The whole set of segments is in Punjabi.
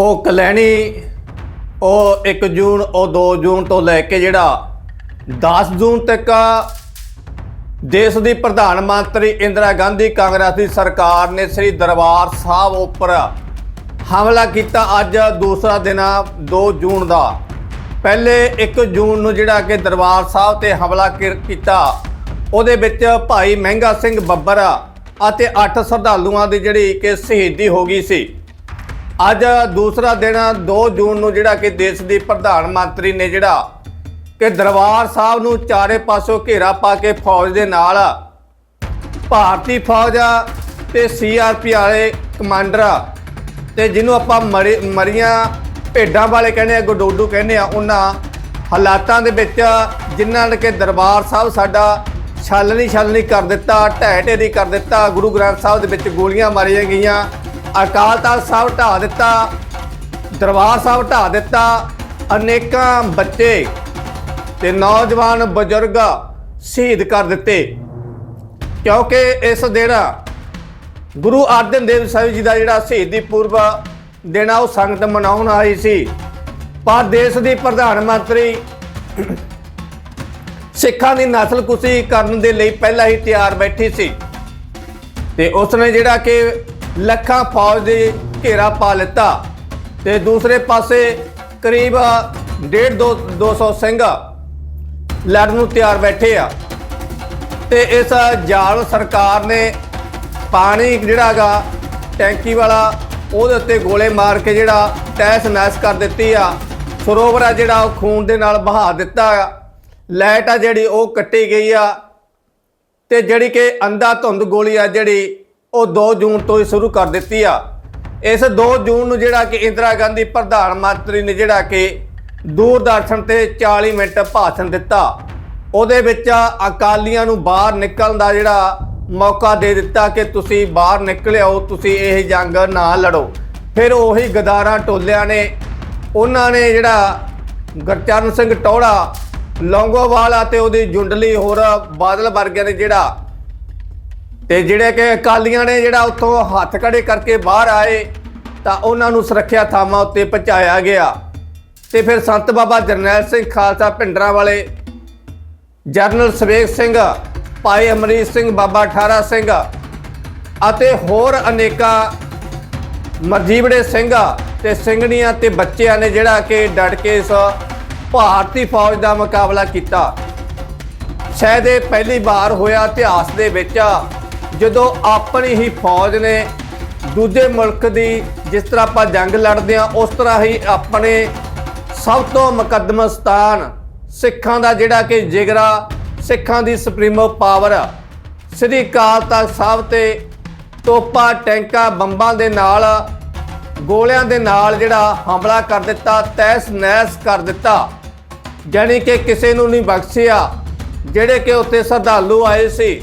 ਉਹ ਕਲੈਣੀ, ਉਹ 1 ਜੂਨ, ਉਹ 2 ਜੂਨ ਤੋਂ ਲੈ ਕੇ ਜਿਹੜਾ 10 ਜੂਨ ਤੱਕ ਦੇਸ਼ ਦੀ ਪ੍ਰਧਾਨ ਮੰਤਰੀ ਇੰਦਰਾ ਗਾਂਧੀ ਕਾਂਗਰਸ ਦੀ ਸਰਕਾਰ ਨੇ ਸ੍ਰੀ ਦਰਬਾਰ ਸਾਹਿਬ ਉੱਪਰ ਹਮਲਾ ਕੀਤਾ ਅੱਜ ਦੂਸਰਾ ਦਿਨ ਆ 2 ਜੂਨ ਦਾ। ਪਹਿਲੇ 1 ਜੂਨ ਨੂੰ ਜਿਹੜਾ ਕਿ ਦਰਬਾਰ ਸਾਹਿਬ ਤੇ ਹਮਲਾ ਕੀ- ਕੀਤਾ। ਉਹਦੇ ਵਿੱਚ ਭਾਈ ਮਹਿੰਗਾ ਸਿੰਘ ਬੱਬਰ ਅਤੇ 8 ਸ਼ਰਧਾਲੂਆਂ ਦੀ ਜਿਹੜੀ ਕਿ ਸ਼ਹੀਦੀ ਹੋ ਗਈ ਸੀ। ਅੱਜ ਦੂਸਰਾ ਦਿਨ 2 ਜੂਨ ਨੂੰ ਜਿਹੜਾ ਕਿ ਦੇਸ਼ ਦੀ ਪ੍ਰਧਾਨ ਮੰਤਰੀ ਨੇ ਜਿਹੜਾ ਕਿ ਦਰਬਾਰ ਸਾਹਿਬ ਨੂੰ ਚਾਰੇ ਪਾਸੋਂ ਘੇਰਾ ਪਾ ਕੇ ਫੌਜ ਦੇ ਨਾਲ ਭਾਰਤੀ ਫੌਜ ਤੇ ਸੀਆਰਪੀ ਵਾਲੇ ਕਮਾਂਡਰ ਤੇ ਜਿਹਨੂੰ ਆਪਾਂ ਮਰੀ- ਮਰੀਆਂ ਭੇਡਾਂ ਵਾਲੇ ਕਹਿੰਦੇ ਆ, ਗਡੋਡੂ ਕਹਿੰਦੇ ਆ, ਉਹਨਾਂ ਹਾਲਾਤਾਂ ਦੇ ਵਿੱਚ ਜਿਨ੍ਹਾਂ ਨੇ ਕਿ ਦਰਬਾਰ ਸਾਹਿਬ ਸਾਡਾ ਛਾਲਣੀ ਛਾਲਣੀ ਕਰ ਦਿੱਤਾ ਢਹਿ ਢੇਰੀ ਕਰ ਦਿੱਤਾ, ਗੁਰੂ ਗ੍ਰੰਥ ਸਾਹਿਬ ਦੇ ਵਿੱਚ ਗੋਲੀਆਂ ਮਾਰੀਆਂ ਗਈਆਂ। ਅਕਾਲ ਤਖਤ ਸਾਹਿਬ ਢਾ ਦਿੱਤਾ, ਦਰਬਾਰ ਸਾਹਿਬ ਢਾ ਦਿੱਤਾ, ਅਨੇਕਾਂ ਬੱਚੇ ਤੇ ਨੌਜਵਾਨ ਬਜ਼ੁਰਗ ਸ਼ਹੀਦ ਕਰ ਦਿੱਤੇ। ਕਿਉਂਕਿ ਇਸ ਦਿਨ ਗੁਰੂ ਅਰਜਨ ਦੇਵ ਸਾਹਿਬ ਜੀ ਦਾ ਜਿਹੜਾ ਸ਼ਹੀਦੀ ਪੁਰਬ ਦਿਨ ਆ, ਉਹ ਸੰਗਤ ਮਨਾਉਣ ਆਈ ਸੀ। ਪਰ ਦੇਸ਼ ਦੀ ਪ੍ਰਧਾਨ ਮੰਤਰੀ ਸਿੱਖਾਂ ਦੀ ਨਸਲ ਕੁਸ਼ੀ ਕਰਨ ਦੇ ਲਈ ਪਹਿਲਾਂ ਹੀ ਤਿਆਰ ਬੈਠੀ ਸੀ। ਤੇ ਉਸਨੇ ਜਿਹੜਾ ਕਿ ਲੱਖਾਂ ਫੌਜ ਦੇ ਘੇਰਾ ਪਾ ਲਿੱਤਾ। ਤੇ ਦੂਸਰੇ ਪਾਸੇ ਕਰੀਬ 1.5 200 ਸਿੰਘ ਲੜਨ ਨੂੰ ਤਿਆਰ ਬੈਠੇ ਆ। ਤੇ ਇਸ ਜਾਲ ਸਰਕਾਰ ਨੇ ਪਾਣੀ ਜਿਹੜਾਗਾ ਟੈਂਕੀ ਵਾਲਾ, ਉਹਦੇ ਉੱਤੇ ਗੋਲੇ ਮਾਰ ਕੇ ਜਿਹੜਾ ਤੈਸ ਨੈਸ ਕਰ ਦਿੱਤੀ ਆ। ਸਰੋਵਰ ਆ ਜਿਹੜਾ, ਉਹ ਖੂਨ ਦੇ ਨਾਲ ਬਹਾ ਦਿੱਤਾ ਆ। ਲਾਈਟ ਆ ਜਿਹੜੀ, ਉਹ ਕੱਟੀ ਗਈ ਆ। ਤੇ ਜਿਹੜੀ ਕਿ ਅੰਧਾ ਧੁੰਦ ਗੋਲੀ ਆ ਜਿਹੜੀ ਉਹ 2 ਜੂਨ ਤੋਂ ਹੀ ਸ਼ੁਰੂ ਕਰ ਦਿੱਤੀ ਆ। ਇਸ 2 ਜੂਨ ਨੂੰ ਜਿਹੜਾ ਕਿ ਇੰਦਰਾ ਗਾਂਧੀ ਪ੍ਰਧਾਨ ਮੰਤਰੀ ਨੇ ਜਿਹੜਾ ਕਿ ਦੂਰਦਰਸ਼ਨ ਤੇ 40 ਮਿੰਟ ਭਾਸ਼ਣ ਦਿੱਤਾ। ਉਹਦੇ ਵਿੱਚ ਅਕਾਲੀਆਂ ਨੂੰ ਬਾਹਰ ਨਿਕਲਣ ਦਾ ਜਿਹੜਾ ਮੌਕਾ ਦੇ ਦਿੱਤਾ ਕਿ ਤੁਸੀਂ ਬਾਹਰ ਨਿਕਲਿਓ ਤੁਸੀਂ ਇਹ ਜੰਗ ਨਾ ਲੜੋ। ਫਿਰ ਉਹੀ ਗਦਾਰਾਂ ਟੋਲਿਆਂ ਨੇ, ਉਹਨਾਂ ਨੇ ਜਿਹੜਾ ਗੁਰਚਰਨ ਸਿੰਘ ਟੌੜਾ ਲੌਂਗੋਵਾਲ ਅਤੇ ਉਹਦੀ ਜੁੰਡਲੀ ਹੋਰ ਬਾਦਲ ਵਰਗਿਆਂ ਨੇ ਜਿਹੜਾ ਤੇ ਜਿਹੜੇ ਕਿ ਅਕਾਲੀਆਂ ਨੇ ਜਿਹੜਾ ਉੱਥੋਂ ਹੱਥ ਖੜੇ ਕਰਕੇ ਬਾਹਰ ਆਏ, ਤਾਂ ਉਹਨਾਂ ਨੂੰ ਸੁਰੱਖਿਆ ਥਾਵਾਂ ਉੱਤੇ ਪਹੁੰਚਾਇਆ ਗਿਆ। ਤੇ ਫਿਰ ਸੰਤ ਬਾਬਾ ਜਰਨੈਲ ਸਿੰਘ ਖਾਲਸਾ ਭਿੰਡਰਾਂ ਵਾਲੇ ਜਰਨਲ ਸਵੇਗ ਸਿੰਘ, ਭਾਈ ਅਮਰੀਤ ਸਿੰਘ, ਬਾਬਾ ਠਾਰਾ ਸਿੰਘ ਅਤੇ ਹੋਰ ਅਨੇਕਾਂ ਮਰਜੀਵੜੇ ਸਿੰਘ ਤੇ ਸਿੰਘਣੀਆਂ ਤੇ ਬੱਚਿਆਂ ਨੇ ਜਿਹੜਾ ਕਿ ਡਟ ਕੇ ਇਸ ਭਾਰਤੀ ਫੌਜ ਦਾ ਮੁਕਾਬਲਾ ਕੀਤਾ। ਸ਼ਾਇਦ ਇਹ ਪਹਿਲੀ ਵਾਰ ਹੋਇਆ ਇਤਿਹਾਸ ਦੇ ਵਿੱਚ ਜਦੋਂ ਆਪਣੀ ਹੀ ਫੌਜ ਨੇ ਦੂਜੇ ਮੁਲਕ ਦੀ ਜਿਸ ਤਰ੍ਹਾਂ ਆਪਾਂ ਜੰਗ ਲੜਦੇ ਆ ਉਸ ਤਰ੍ਹਾਂ ਹੀ ਆਪਣੇ ਸਭ ਤੋਂ ਮੁਕੱਦਮ ਸਥਾਨ ਸਿੱਖਾਂ ਦਾ ਜਿਹੜਾ ਕਿ ਜਿਗਰਾ, ਸਿੱਖਾਂ ਦੀ ਸੁਪਰੀਮੋ ਪਾਵਰ ਸ੍ਰੀ ਅਕਾਲ ਤਖਤ ਸਾਹਿਬ ਤੇ ਤੋਪਾਂ, ਟੈਂਕਾਂ, ਬੰਬਾਂ ਦੇ ਨਾਲ, ਗੋਲਿਆਂ ਦੇ ਨਾਲ ਜਿਹੜਾ ਹਮਲਾ ਕਰ ਦਿੱਤਾ ਤੈਸ ਨੈਸ ਕਰ ਦਿੱਤਾ। ਜਾਣੀ ਕਿ ਕਿਸੇ ਨੂੰ ਨਹੀਂ ਬਖਸ਼ਿਆ, ਜਿਹੜੇ ਕਿ ਉੱਥੇ ਸ਼ਰਧਾਲੂ ਆਏ ਸੀ।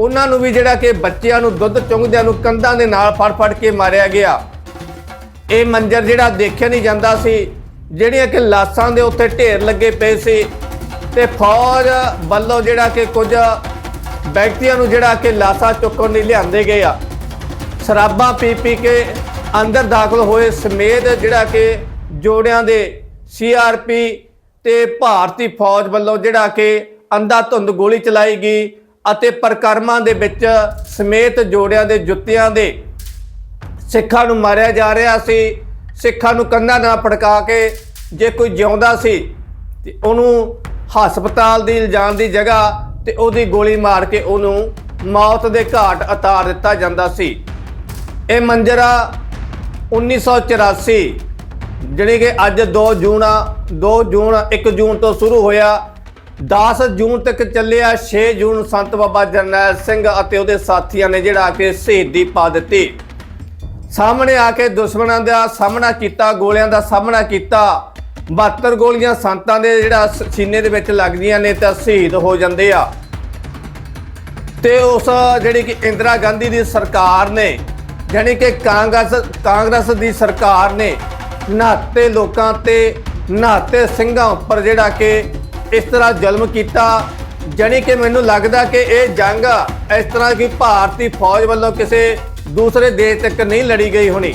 ਉਹਨਾਂ ਨੂੰ ਵੀ ਜਿਹੜਾ ਕਿ ਬੱਚਿਆਂ ਨੂੰ, ਦੁੱਧ ਚੁੰਗਦਿਆਂ ਨੂੰ, ਕੰਧਾਂ ਦੇ ਨਾਲ ਫੜ ਫੜ ਕੇ ਮਾਰਿਆ ਗਿਆ। ਇਹ ਮੰਜ਼ਰ ਜਿਹੜਾ ਦੇਖਿਆ ਨਹੀਂ ਜਾਂਦਾ ਸੀ, ਜਿਹੜੀਆਂ ਕਿ ਲਾਸ਼ਾਂ ਦੇ ਉੱਤੇ ਢੇਰ ਲੱਗੇ ਪਏ ਸੀ ਤੇ ਫੌਜ ਵੱਲੋਂ ਜਿਹੜਾ ਕਿ ਕੁਝ ਵਿਅਕਤੀਆਂ ਨੂੰ ਜਿਹੜਾ ਕਿ ਲਾਸ਼ਾਂ ਚੁੱਕਣ ਲਈ ਲਿਆਂਦੇ ਗਏ ਆ। ਸ਼ਰਾਬਾਂ ਪੀ ਪੀ ਕੇ ਅੰਦਰ ਦਾਖਲ ਹੋਏ ਸਮੇਤ ਜਿਹੜਾ ਕਿ ਜੋੜਿਆਂ ਦੇ ਸੀਆਰਪੀ ਤੇ ਭਾਰਤੀ ਫੌਜ ਵੱਲੋਂ ਜਿਹੜਾ ਕਿ ਅੰਧਾ ਧੁੰਦ ਗੋਲੀ ਚਲਾਈ ਗਈ। ਅਤੇ ਪ੍ਰਕਰਮਾਂ ਦੇ ਵਿੱਚ ਸਮੇਤ ਜੋੜਿਆਂ ਦੇ ਜੁੱਤਿਆਂ ਦੇ ਸਿੱਖਾਂ ਨੂੰ ਮਾਰਿਆ ਜਾ ਰਿਹਾ ਸੀ। ਸਿੱਖਾਂ ਨੂੰ ਕੰਧਾਂ ਨਾਲ ਫੜਕਾ ਕੇ ਜੇ ਕੋਈ ਜਿਉਂਦਾ ਸੀ ਤੇ ਉਹਨੂੰ ਹਸਪਤਾਲ ਦੀ ਲਿਜਾਣ ਦੀ ਜਗ੍ਹਾ ਤੇ ਉਹਦੀ ਗੋਲੀ ਮਾਰ ਕੇ ਉਹਨੂੰ ਮੌਤ ਦੇ ਘਾਟ ਉਤਾਰ ਦਿੱਤਾ ਜਾਂਦਾ ਸੀ। ਇਹ ਮੰਜ਼ਰਾ 1984 ਜਿਹੜੀ ਕਿ ਅੱਜ 2 ਜੂਨ ਆ 2 ਜੂਨ 1 ਜੂਨ ਤੋਂ ਸ਼ੁਰੂ ਹੋਇਆ। 10 ਜੂਨ ਤੱਕ ਚੱਲਿਆ 6 ਜੂਨ ਸੰਤ ਬਾਬਾ ਜਰਨੈਲ ਸਿੰਘ ਅਤੇ ਉਹਦੇ ਸਾਥੀਆਂ ਨੇ ਜਿਹੜਾ ਕਿ ਸ਼ਹੀਦੀ ਪਾ ਦਿੱਤੀ। ਸਾਹਮਣੇ ਆ ਕੇ ਦੁਸ਼ਮਣਾਂ ਦਾ ਸਾਹਮਣਾ ਕੀਤਾ, ਗੋਲਿਆਂ ਦਾ ਸਾਹਮਣਾ ਕੀਤਾ। 72 ਗੋਲੀਆਂ ਸੰਤਾਂ ਦੇ ਜਿਹੜਾ ਸੀਨੇ ਦੇ ਵਿੱਚ ਲੱਗਦੀਆਂ ਨੇ ਤਾਂ ਸ਼ਹੀਦ ਹੋ ਜਾਂਦੇ ਆ। ਤੇ ਉਸ ਜਿਹੜੀ ਕਿ ਇੰਦਰਾ ਗਾਂਧੀ ਦੀ ਸਰਕਾਰ ਨੇ, ਜਾਣੀ ਕਿ ਕਾਂਗਰਸ ਕਾਂਗਰਸ ਦੀ ਸਰਕਾਰ ਨੇ, ਨਹਾਤੇ ਲੋਕਾਂ ਤੇ, ਨਹਾਤੇ ਸਿੰਘਾਂ ਉੱਪਰ ਜਿਹੜਾ ਕਿ ਇਸ ਤਰ੍ਹਾਂ ਜ਼ੁਲਮ ਕੀਤਾ, ਜਾਣੀ ਕਿ ਮੈਨੂੰ ਲੱਗਦਾ ਕਿ ਇਹ ਜੰਗ ਇਸ ਤਰ੍ਹਾਂ ਕਿ ਭਾਰਤੀ ਫੌਜ ਵੱਲੋਂ ਕਿਸੇ ਦੂਸਰੇ ਦੇਸ਼ ਤੱਕ ਨਹੀਂ ਲੜੀ ਗਈ ਹੋਣੀ।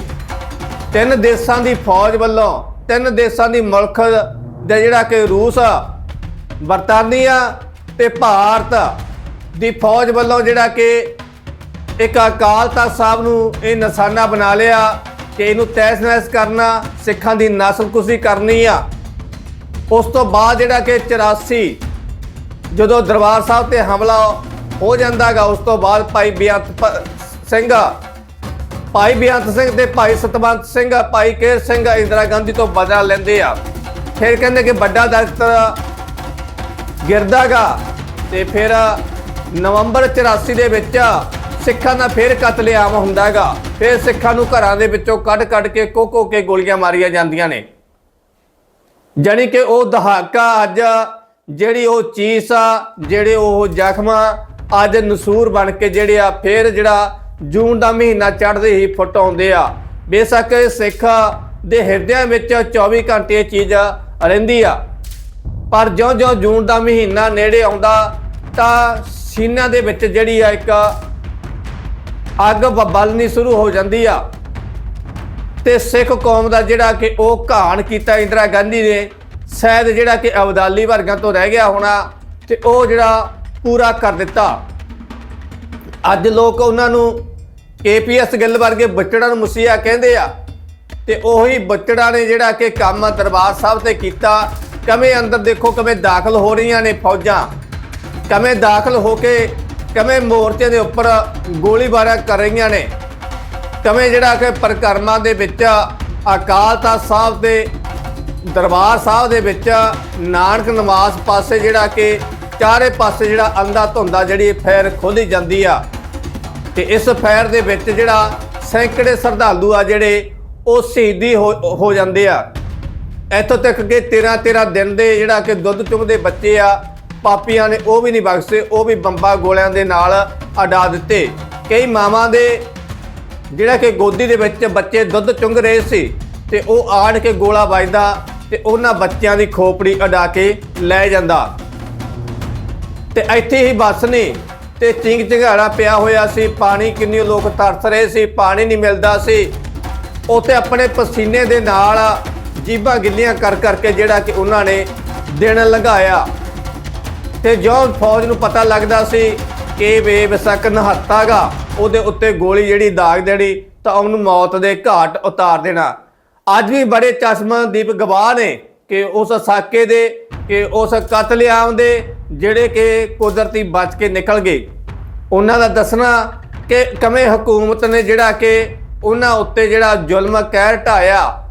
ਤਿੰਨ ਦੇਸ਼ਾਂ ਦੀ ਫੌਜ ਵੱਲੋਂ, ਤਿੰਨ ਦੇਸ਼ਾਂ ਦੀ ਮੁਲਕ ਦੇ ਜਿਹੜਾ ਕਿ ਰੂਸ ਬਰਤਾਨੀਆ ਤੇ ਭਾਰਤ ਦੀ ਫੌਜ ਵੱਲੋਂ ਜਿਹੜਾ ਕਿ ਇੱਕ ਅਕਾਲ ਤਖਤ ਸਾਹਿਬ ਨੂੰ ਇਹ ਨਿਸ਼ਾਨਾ ਬਣਾ ਲਿਆ ਕਿ ਇਹਨੂੰ ਤਹਿਸ ਨਹਿਸ ਕਰਨਾ, ਸਿੱਖਾਂ ਦੀ ਨਸਲਕੁਸ਼ੀ ਕਰਨੀ ਆ। ਉਸ ਤੋਂ ਬਾਅਦ ਜਿਹੜਾ ਕਿ 84 ਜਦੋਂ ਦਰਬਾਰ ਸਾਹਿਬ ਤੇ ਹਮਲਾ ਹੋ ਜਾਂਦਾਗਾ, ਉਸ ਤੋਂ ਬਾਅਦ ਭਾਈ ਬੇਅੰਤ ਸਿੰਘ, ਭਾਈ ਬੇਅੰਤ ਸਿੰਘ ਤੇ ਭਾਈ ਸਤਵੰਤ ਸਿੰਘ, ਭਾਈ ਕੇਰ ਸਿੰਘ ਇੰਦਰਾ ਗਾਂਧੀ ਤੋਂ ਬਦਲਾ ਲੈਂਦੇ ਆ। ਫਿਰ ਕਹਿੰਦੇ ਕਿ ਵੱਡਾ ਦਰਖਤ ਗਿਰਦਾਗਾ ਤੇ ਫਿਰ ਨਵੰਬਰ 84 ਦੇ ਵਿੱਚ ਸਿੱਖਾਂ ਦਾ ਫਿਰ ਕਤਲੇਆਮ ਹੁੰਦਾਗਾ। ਫਿਰ ਸਿੱਖਾਂ ਨੂੰ ਘਰਾਂ ਦੇ ਵਿੱਚੋਂ ਕੱਢ-ਕੱਢ ਕੇ, ਕੋਕੋ ਕੇ ਗੋਲੀਆਂ ਮਾਰੀਆਂ ਜਾਂਦੀਆਂ ਨੇ। ਜਾਣੀ ਕਿ ਉਹ ਦਹਾਕਾ ਅੱਜ ਜਿਹੜੀ ਉਹ ਚੀਸ ਆ ਜਿਹੜੇ ਉਹ ਜ਼ਖਮ ਆ, ਅੱਜ ਨਸੂਰ ਬਣ ਕੇ ਜਿਹੜੇ ਆ ਫਿਰ ਜਿਹੜਾ ਜੂਨ ਦਾ ਮਹੀਨਾ ਚੜ੍ਹਦੇ ਹੀ ਫੁੱਟ ਆਉਂਦੇ ਆ। ਬੇਸ਼ੱਕ ਸਿੱਖ ਦੇ ਹਿਰਦਿਆਂ ਵਿੱਚ 24 ਘੰਟੇ ਇਹ ਚੀਜ਼ ਰਹਿੰਦੀ ਆ। ਪਰ ਜਿਉਂ-ਜਿਉਂ ਜੂਨ ਦਾ ਮਹੀਨਾ ਨੇੜੇ ਆਉਂਦਾ ਤਾਂ ਸੀਨਾ ਦੇ ਵਿੱਚ ਜਿਹੜੀ ਆ ਇੱਕ ਅੱਗ ਬ- ਬਲਣੀ ਸ਼ੁਰੂ ਹੋ ਜਾਂਦੀ ਆ। ਤੇ ਸਿੱਖ ਕੌਮ ਦਾ ਜਿਹੜਾ ਕਿ ਉਹ ਘਾਣ ਕੀਤਾ ਇੰਦਰਾ ਗਾਂਧੀ ਨੇ, ਸ਼ਾਇਦ ਜਿਹੜਾ ਕਿ ਅਬਦਾਲੀ ਵਰਗਾਂ ਤੋਂ ਰਹਿ ਗਿਆ ਹੋਣਾ ਤੇ ਉਹ ਜਿਹੜਾ ਪੂਰਾ ਕਰ ਦਿੱਤਾ। ਅੱਜ ਲੋਕ ਉਹਨਾਂ ਨੂੰ ਕੇਪੀਐਸ ਗਿੱਲ ਵਰਗੇ ਬੱਚੜਾਂ ਨੂੰ ਮਸੀਹਾ ਕਹਿੰਦੇ ਆ ਤੇ ਉਹੀ ਬੱਚੜਾਂ ਨੇ ਜਿਹੜਾ ਕਿ ਕੰਮ ਦਰਬਾਰ ਸਾਹਿਬ ਤੇ ਕੀਤਾ। ਕਵੇਂ ਅੰਦਰ ਦੇਖੋ ਕਿਵੇਂ ਦਾਖਲ ਹੋ ਰਹੀਆਂ ਨੇ ਫੌਜਾਂ, ਕਵੇਂ ਦਾਖਲ ਹੋ ਕੇ ਕਵੇਂ ਮੋਰਚੇ ਦੇ ਉੱਪਰ ਗੋਲੀਬਾਰਾਂ ਕਰ ਰਹੀਆਂ ਨੇ। ਕਵੇਂ ਜਿਹੜਾ ਕਿ ਪ੍ਰਕਰਮਾਂ ਦੇ ਵਿੱਚ, ਅਕਾਲ ਤਖਤ ਸਾਹਿਬ ਦੇ ਦਰਬਾਰ ਸਾਹਿਬ ਦੇ ਵਿੱਚ, ਨਾਨਕ ਨਿਵਾਸ ਪਾਸੇ ਜਿਹੜਾ ਕਿ ਚਾਰੇ ਪਾਸੇ ਜਿਹੜਾ ਅੰਦਾ ਧੁੰਦਾ ਜਿਹੜੀ ਫੈਰ ਖੋਲੀ ਜਾਂਦੀ ਆ। ਤੇ ਇਸ ਫੈਰ ਦੇ ਵਿੱਚ ਜਿਹੜਾ ਸੈਂਕੜੇ ਸ਼ਰਧਾਲੂ ਆ ਜਿਹੜੇ ਉਹ ਸ਼ਹੀਦੀ ਹੋ ਹੋ ਜਾਂਦੇ ਆ। ਇੱਥੋਂ ਤੱਕ ਕਿ 13 13 ਦਿਨ ਦੇ ਜਿਹੜਾ ਕਿ ਦੁੱਧ ਚੁੰਗਦੇ ਬੱਚੇ ਆ, ਪਾਪੀਆਂ ਨੇ ਉਹ ਵੀ ਨਹੀਂ ਬਖਸ਼ੇ, ਉਹ ਵੀ ਬੰਬਾ ਗੋਲਿਆਂ ਦੇ ਨਾਲ ਅਡਾ ਦਿੱਤੇ। ਕਈ ਮਾਵਾਂ ਦੇ ਜਿਹੜਾ ਕਿ ਗੋਦੀ ਦੇ ਵਿੱਚ ਬੱਚੇ ਦੁੱਧ ਚੁੰਗ ਰਹੇ ਸੀ ਤੇ ਉਹ ਆੜ ਕੇ ਗੋਲਾ ਵੱਜਦਾ ਤੇ ਉਹਨਾਂ ਬੱਚਿਆਂ ਦੀ ਖੋਪੜੀ ਅਡਾ ਕੇ ਲੈ ਜਾਂਦਾ। ਤੇ ਇੱਥੇ ਹੀ ਬੱਸ ਨੇ ਤੇ ਚਿੰਗ ਚਿੰਗਾੜਾ ਪਿਆ ਹੋਇਆ ਸੀ, ਪਾਣੀ ਕਿੰਨੇ ਲੋਕ ਤਰਸ ਰਹੇ ਸੀ, ਪਾਣੀ ਨਹੀਂ ਮਿਲਦਾ ਸੀ। ਉੱਥੇ ਆਪਣੇ ਪਸੀਨੇ ਦੇ ਨਾਲ ਜੀਬਾਂ ਗਿੱਲੀਆਂ ਕਰ ਕਰਕੇ ਜਿਹੜਾ ਕਿ ਉਹਨਾਂ ਨੇ ਦਿਨ ਲੰਘਾਇਆ। ਤੇ ਜੋ ਫੌਜ ਨੂੰ ਪਤਾ ਲੱਗਦਾ ਸੀ ਕਿ ਬੇਬਸਕ ਨਹੱਤਾਗਾ। ਉਹਦੇ ਉੱਤੇ ਗੋਲੀ ਜਿਹੜੀ ਦਾਗ ਦੇਣੀ ਤਾਂ ਉਹਨੂੰ ਮੌਤ ਦੇ ਘਾਟ ਉਤਾਰ ਦੇਣਾ। ਅੱਜ ਵੀ ਬੜੇ ਚਸ਼ਮਦੀਪ ਗਵਾਹ ਨੇ ਕਿ ਉਸ ਸਾਕੇ ਦੇ, ਕਿ ਉਸ ਕਤਲੇਆਮ ਦੇ ਜਿਹੜੇ ਕਿ ਕੁਦਰਤੀ ਬਚ ਕੇ ਨਿਕਲ ਗਏ। ਉਹਨਾਂ ਦਾ ਦੱਸਣਾ ਕਿ ਕਵੇਂ ਹਕੂਮਤ ਨੇ ਜਿਹੜਾ ਕਿ ਉਹਨਾਂ ਉੱਤੇ ਜਿਹੜਾ ਜ਼ੁਲਮ ਕਹਿਰ ਢਾਇਆ,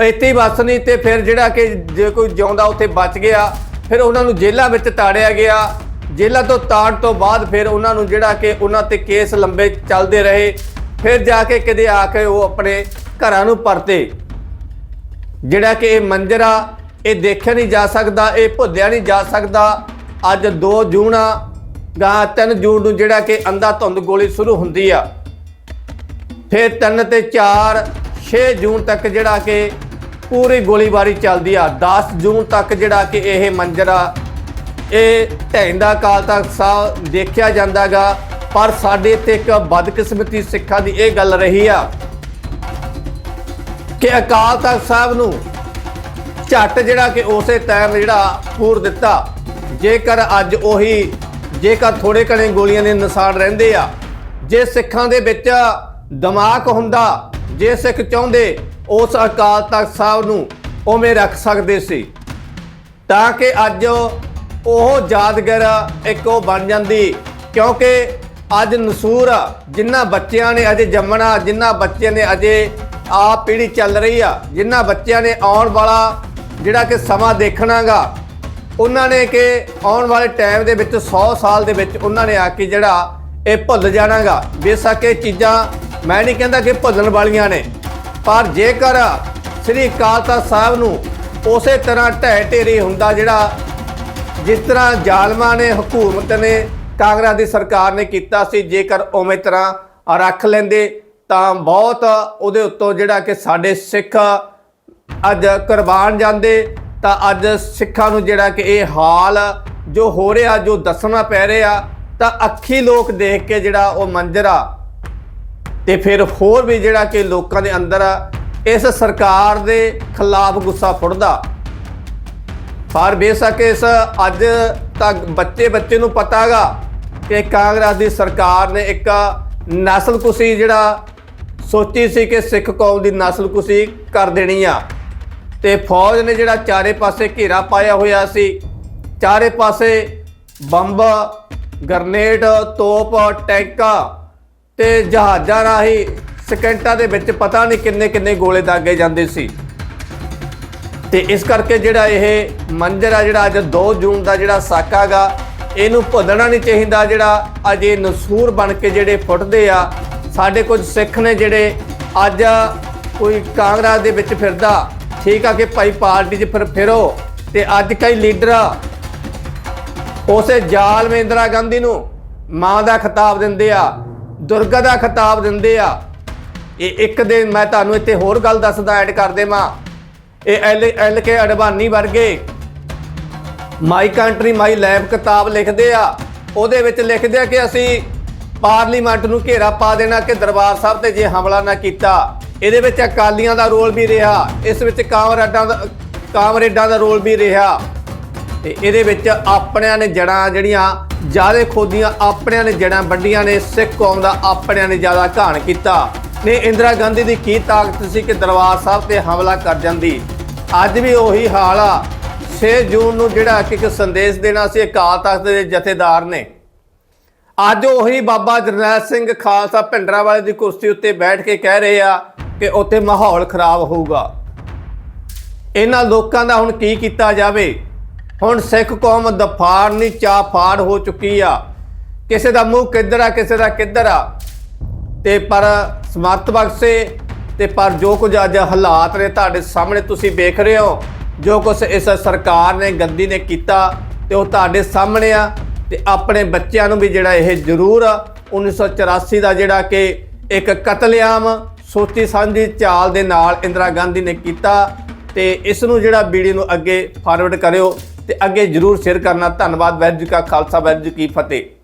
ਇੱਥੇ ਹੀ ਬਸ ਨਹੀਂ ਤੇ ਫਿਰ ਜਿਹੜਾ ਕਿ ਜੇ ਕੋਈ ਜਿਉਂਦਾ ਉੱਥੇ ਬਚ ਗਿਆ, ਫਿਰ ਉਹਨਾਂ ਨੂੰ ਜੇਲ੍ਹਾਂ ਵਿੱਚ ਤਾੜਿਆ ਗਿਆ। ਜੇਲ੍ਹਾਂ ਤੋਂ ਤਾੜ ਤੋਂ ਬਾਅਦ ਫਿਰ ਉਹਨਾਂ ਨੂੰ ਜਿਹੜਾ ਕਿ ਉਹਨਾਂ ਤੇ ਕੇਸ ਲੰਬੇ ਚੱਲਦੇ ਰਹੇ, ਫਿਰ ਜਾ ਕੇ ਕਿਤੇ ਆ ਕੇ ਉਹ ਆਪਣੇ ਘਰਾਂ ਨੂੰ ਪਰਤੇ। ਜਿਹੜਾ ਕਿ ਇਹ ਮੰਜ਼ਰ ਆ, ਇਹ ਦੇਖਿਆ ਨਹੀਂ ਜਾ ਸਕਦਾ, ਇਹ ਭੁੱਲਿਆ ਨਹੀਂ ਜਾ ਸਕਦਾ। ਅੱਜ 2 ਜੂਨ ਆ, ਗਾ 3 ਜੂਨ ਨੂੰ ਜਿਹੜਾ ਕਿ ਅੰਧਾ ਧੁੰਦ ਗੋਲੀ ਸ਼ੁਰੂ ਹੁੰਦੀ ਆ। ਫਿਰ 3 ਤੇ 4 6 ਜੂਨ ਤੱਕ ਜਿਹੜਾ ਕਿ ਪੂਰੀ ਗੋਲੀਬਾਰੀ ਚੱਲਦੀ ਆ। 10 ਜੂਨ ਤੱਕ ਜਿਹੜਾ ਕਿ ਇਹ ਮੰਜ਼ਰ ਆ ਇਹ ਢੈਂਦਾ ਕਾਲ ਤਖ਼ਤ ਸਾਹਿਬ ਦੇਖਿਆ ਜਾਂਦਾਗਾ, ਪਰ ਸਾਡੇ ਤੇ ਇੱਕ ਬਦਕਿਸਮਤੀ ਸਿੱਖਾਂ ਦੀ ਇਹ ਗੱਲ ਰਹੀ ਆ ਕਿ ਅਕਾਲ ਤਖਤ ਸਾਹਿਬ ਨੂੰ ਝੱਟ ਜਿਹੜਾ ਕਿ ਉਸੇ ਟਾਈਮ ਜਿਹੜਾ ਪੂਰ ਦਿੱਤਾ। ਜੇਕਰ ਅੱਜ ਉਹੀ, ਜੇਕਰ ਥੋੜੇ ਕਣੇ ਗੋਲੀਆਂ ਦੇ ਨਿਸ਼ਾਨ ਰਹਿੰਦੇ ਆ, ਜੇ ਸਿੱਖਾਂ ਦੇ ਵਿੱਚ ਦਿਮਾਗ ਹੁੰਦਾ, ਜੇ ਸਿੱਖ ਚਾਹੁੰਦੇ, ਉਸ ਅਕਾਲ ਤਖਤ ਸਾਹਿਬ ਨੂੰ ਉਵੇਂ ਰੱਖ ਸਕਦੇ ਸੀ। ਤਾਂ ਕਿ ਅੱਜ ਉਹ ਯਾਦਗਾਰ ਇੱਕ ਉਹ ਬਣ ਜਾਂਦੀ। ਕਿਉਂਕਿ ਅੱਜ ਨਸੂਰ ਆ, ਜਿਨ੍ਹਾਂ ਬੱਚਿਆਂ ਨੇ ਅਜੇ ਜੰਮਣਾ ਜਿਨ੍ਹਾਂ ਬੱਚਿਆਂ ਨੇ ਅਜੇ ਆ ਪੀੜ੍ਹੀ ਚੱਲ ਰਹੀ ਆ ਜਿਨ੍ਹਾਂ ਬੱਚਿਆਂ ਨੇ ਆਉਣ ਵਾਲਾ ਜਿਹੜਾ ਕਿ ਸਮਾਂ ਦੇਖਣਾਗਾ ਉਹਨਾਂ ਨੇ ਕਿ ਆਉਣ ਵਾਲੇ ਟਾਈਮ ਦੇ ਵਿੱਚ 100 ਸਾਲ ਦੇ ਵਿੱਚ ਉਹਨਾਂ ਨੇ ਆ ਕੇ ਜਿਹੜਾ ਇਹ ਭੁੱਲ ਜਾਣਾਗਾ। ਬੇਸ਼ੱਕ ਇਹ ਚੀਜ਼ਾਂ ਮੈਂ ਨਹੀਂ ਕਹਿੰਦਾ ਕਿ ਭੁੱਲਣ ਵਾਲੀਆਂ ਨੇ ਪਰ ਜੇਕਰ ਸ੍ਰੀ ਅਕਾਲ ਤਖਤ ਸਾਹਿਬ ਨੂੰ ਉਸੇ ਤਰ੍ਹਾਂ ਢਹਿ ਢੇਰੀ ਹੁੰਦਾ ਜਿਹੜਾ ਜਿਸ ਤਰ੍ਹਾਂ ਜ਼ਾਲਮਾਂ ਨੇ, ਹਕੂਮਤ ਨੇ, ਕਾਂਗਰਸ ਦੀ ਸਰਕਾਰ ਨੇ ਕੀਤਾ ਸੀ, ਜੇਕਰ ਉਵੇਂ ਤਰ੍ਹਾਂ ਰੱਖ ਲੈਂਦੇ, ਤਾਂ ਬਹੁਤ ਉਹਦੇ ਉੱਤੋਂ ਜਿਹੜਾ ਕਿ ਸਾਡੇ ਸਿੱਖ ਅੱਜ ਕੁਰਬਾਨ ਜਾਂਦੇ, ਤਾਂ ਅੱਜ ਸਿੱਖਾਂ ਨੂੰ ਜਿਹੜਾ ਕਿ ਇਹ ਹਾਲ ਜੋ ਹੋ ਰਿਹਾ, ਜੋ ਦੱਸਣਾ ਪੈ ਰਿਹਾ, ਤਾਂ ਅੱਖੀ ਲੋਕ ਦੇਖ ਕੇ ਜਿਹੜਾ ਉਹ ਮੰਜ਼ਰ ਆ, ਤੇ ਫਿਰ ਹੋਰ ਵੀ ਜਿਹੜਾ ਕਿ ਲੋਕਾਂ ਦੇ ਅੰਦਰ ਇਸ ਸਰਕਾਰ ਦੇ ਖਿਲਾਫ ਗੁੱਸਾ ਫੁੱਟਦਾ। ਪਰ ਬੇਸ਼ੱਕ ਇਸ ਅੱਜ ਤੱਕ ਬੱਚੇ ਬੱਚੇ ਨੂੰ ਪਤਾਗਾ ਕਿ ਕਾਂਗਰਸ ਦੀ ਸਰਕਾਰ ਨੇ ਇੱਕ ਨਸਲਕੁਸ਼ੀ ਜਿਹੜਾ ਸੋਚੀ ਸੀ ਕਿ ਸਿੱਖ ਕੌਮ ਦੀ ਨਸਲਕੁਸ਼ੀ ਕਰ ਦੇਣੀ ਆ। ਤੇ ਫੌਜ ਨੇ ਜਿਹੜਾ ਚਾਰੇ ਪਾਸੇ ਘੇਰਾ ਪਾਇਆ ਹੋਇਆ ਸੀ, ਚਾਰੇ ਪਾਸੇ ਬੰਬ, ਗਰਨੇਡ, ਤੋਪ, ਟੈਂਕਾਂ ਤੇ ਜਹਾਜ਼ਾਂ ਰਾਹੀਂ ਸਕਿੰਟਾਂ ਦੇ ਵਿੱਚ ਪਤਾ ਨਹੀਂ ਕਿੰਨੇ ਕਿੰਨੇ ਗੋਲੇ ਦਾਗੇ ਜਾਂਦੇ ਸੀ। ਤੇ ਇਸ ਕਰਕੇ ਜਿਹੜਾ ਇਹ ਮੰਜ਼ਰ ਆ, ਜਿਹੜਾ ਅੱਜ 2 ਜੂਨ ਦਾ ਜਿਹੜਾ ਸਾਕਾਗਾ ਇਹਨੂੰ ਭੁੱਲਣਾ ਨਹੀਂ ਚਾਹੀਦਾ, ਜਿਹੜਾ ਅੱਜ ਇਹ ਨਸੂਰ ਬਣ ਕੇ ਜਿਹੜੇ ਫੁੱਟਦੇ ਆ, ਸਾਡੇ ਕੁਝ ਸਿੱਖ ਨੇ ਜਿਹੜੇ ਅੱਜ ਕੋਈ ਕਾਂਗਰਸ ਦੇ ਵਿੱਚ ਫਿਰਦਾ, ਠੀਕ ਆ ਕਿ ਭਾਈ ਪਾਰਟੀ 'ਚ ਫਿਰ ਫਿਰੋ, ਤੇ ਅੱਜ ਕਈ ਲੀਡਰ ਉਸੇ ਜਾਲ ਇੰਦਰਾ ਗਾਂਧੀ ਨੂੰ ਮਾਂ ਦਾ ਖਿਤਾਬ ਦਿੰਦੇ ਆ, ਦੁਰਗਾ ਦਾ ਖਿਤਾਬ ਦਿੰਦੇ ਆ। ਇਹ ਇੱਕ ਦਿਨ ਮੈਂ ਤੁਹਾਨੂੰ ਇੱਥੇ ਹੋਰ ਗੱਲ ਦੱਸਦਾ, ਐਡ ਕਰ ਦੇਵਾਂ। ਇਹ ਐਲ ਐਲ ਕੇ ਅਡਵਾਨੀ ਵਰਗੇ ਮਾਈ ਕੰਟਰੀ, ਮਾਈ ਲੈਬ ਕਿਤਾਬ ਲਿਖਦੇ ਆ। ਉਹਦੇ ਵਿੱਚ ਲਿਖਦੇ ਆ ਕਿ ਅਸੀਂ ਪਾਰਲੀਮੈਂਟ ਨੂੰ ਘੇਰਾ ਪਾ ਦੇਣਾ ਕਿ ਦਰਬਾਰ ਸਾਹਿਬ ਤੇ ਜੇ ਹਮਲਾ ਨਾ ਕੀਤਾ। ਇਹਦੇ ਵਿੱਚ ਅਕਾਲੀਆਂ ਦਾ ਰੋਲ ਵੀ ਰਿਹਾ, ਇਸ ਵਿੱਚ ਕਾਮਰੇਡਾਂ ਦਾ ਕਾਮਰੇਡਾਂ ਦਾ ਰੋਲ ਵੀ ਰਿਹਾ। ਤੇ ਇਹਦੇ ਵਿੱਚ ਆਪਣਿਆਂ ਨੇ ਜੜਾਂ ਜਿਹੜੀਆਂ, ਜ਼ਿਆਦਾ ਖੋਦੀਆਂ, ਆਪਣਿਆਂ ਨੇ ਜੜਾਂ ਵੱਡੀਆਂ ਨੇ, ਸਿੱਖ ਕੌਮ ਦਾ ਆਪਣਿਆਂ ਨੇ ਜ਼ਿਆਦਾ ਘਾਣ ਕੀਤਾ। ਨੇ ਇੰਦਰਾ ਗਾਂਧੀ ਦੀ ਕੀ ਤਾਕਤ ਸੀ ਕਿ ਦਰਬਾਰ ਸਾਹਿਬ ਤੇ ਹਮਲਾ ਕਰ ਜਾਂਦੀ? ਅੱਜ ਵੀ ਉਹੀ ਹਾਲ ਆ। 6 ਜੂਨ ਨੂੰ ਜਿਹੜਾ ਕਿ ਇੱਕ ਸੰਦੇਸ਼ ਦੇਣਾ ਸੀ, ਅਕਾਲ ਤਖਤ ਦੇ ਜਥੇਦਾਰ ਨੇ। ਅੱਜ ਉਹੀ ਬਾਬਾ ਜਰਨੈਲ ਸਿੰਘ ਖਾਲਸਾ ਭਿੰਡਰਾਂ ਵਾਲੇ ਦੀ ਕੁਰਸੀ ਉੱਤੇ ਬੈਠ ਕੇ ਕਹਿ ਰਹੇ ਆ ਕਿ ਉੱਥੇ ਮਾਹੌਲ ਖਰਾਬ ਹੋਊਗਾ। ਇਹਨਾਂ ਲੋਕਾਂ ਦਾ ਹੁਣ ਕੀ ਕੀਤਾ ਜਾਵੇ? ਹੁਣ ਸਿੱਖ ਕੌਮ ਦਫਾੜ ਨਹੀਂ ਚਾ ਹੋ ਚੁੱਕੀ ਆ। ਕਿਸੇ ਦਾ ਮੂੰਹ ਕਿੱਧਰ ਆ, ਕਿਸੇ ਦਾ ਕਿੱਧਰ ਆ? ਤੇ ਪਰ ਸਮਰਥ ਬਖਸ਼ੇ ਤੇ ਪਰ ਜੋ ਕੁਝ ਅੱਜ ਹਾਲਾਤ ਨੇ ਤੁਹਾਡੇ ਸਾਹਮਣੇ ਤੁਸੀਂ ਵੇਖ ਰਹੇ ਹੋ, ਜੋ ਕੁਝ ਇਸ ਸਰਕਾਰ ਨੇ ਗੰਦੀ ਨੇ ਕੀਤਾ ਤੇ ਉਹ ਤੁਹਾਡੇ ਸਾਹਮਣੇ ਆ ਤੇ ਆਪਣੇ ਬੱਚਿਆਂ ਨੂੰ ਵੀ ਜਿਹੜਾ ਇਹ ਜ਼ਰੂਰ 1984 ਦਾ ਜਿਹੜਾ ਕਿ ਇੱਕ ਕਤਲੇਆਮ ਸੋਚੀ ਸਾਂਝੀ ਚਾਲ ਦੇ ਨਾਲ ਇੰਦਰਾ ਗਾਂਧੀ ਨੇ ਕੀਤਾ ਤੇ ਇਸ ਨੂੰ ਜਿਹੜਾ ਵੀਡੀਓ ਨੂੰ ਅੱਗੇ ਫਾਰਵਰਡ ਕਰਿਓ ਤੇ ਅੱਗੇ ਜਰੂਰ ਸ਼ੇਅਰ ਕਰਨਾ। ਧੰਨਵਾਦ ਵੈਦ ਕਾ ਖਾਲਸਾ ਵੈਦ ਜੀ ਕੀ ਫਤਿਹ।